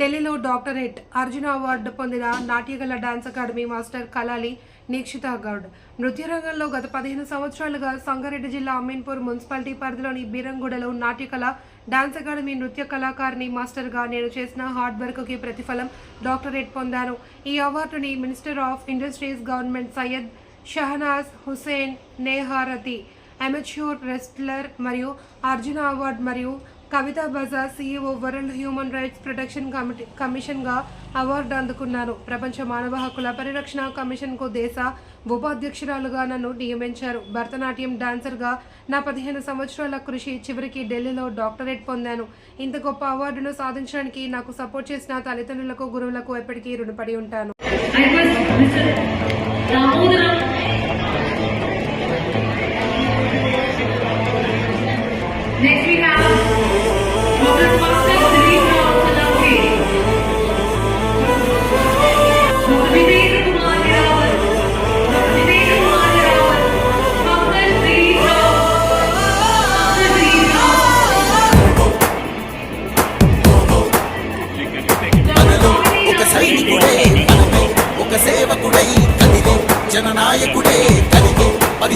ఢిల్లీలో doctorate. Arjuna award పొందిన Natyakala dance academy master Kalali Nikshitha Goud. నృత్య రంగంలో గత పదిహేను సంవత్సరాలుగా సంగారెడ్డి జిల్లా అమీన్పూర్ మున్సిపాలిటీ పరిధిలోని బీరంగూడలో నాట్యకళ డాన్స్ అకాడమీ నృత్య కళాకారిణి మాస్టర్గా నేను చేసిన హార్డ్ వర్క్కి ప్రతిఫలం డాక్టరేట్ పొందాను. ఈ అవార్డుని minister of industries government Syed Shahnaz Hussain నేహారతి amateur wrestler మరియు అర్జున అవార్డ్ మరియు Kavitha Bazar CEO world human rights protection committee కమిషన్గా award అందుకున్నాను ప్రపంచ మానవ హక్కుల పరిరక్షణ కమిషన్కు దేశ ఉపాధ్యక్షురాలుగా నన్ను నియమించారు. భరతనాట్యం డాన్సర్గా నా పదిహేను సంవత్సరాల కృషి చివరికి ఢిల్లీలో డాక్టరేట్ పొందాను. ఇంత గొప్ప అవార్డును సాధించడానికి నాకు సపోర్ట్ చేసిన తల్లిదండ్రులకు గురువులకు ఎప్పటికీ రుణపడి ఉంటాను. Next we have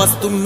వస్తున్నా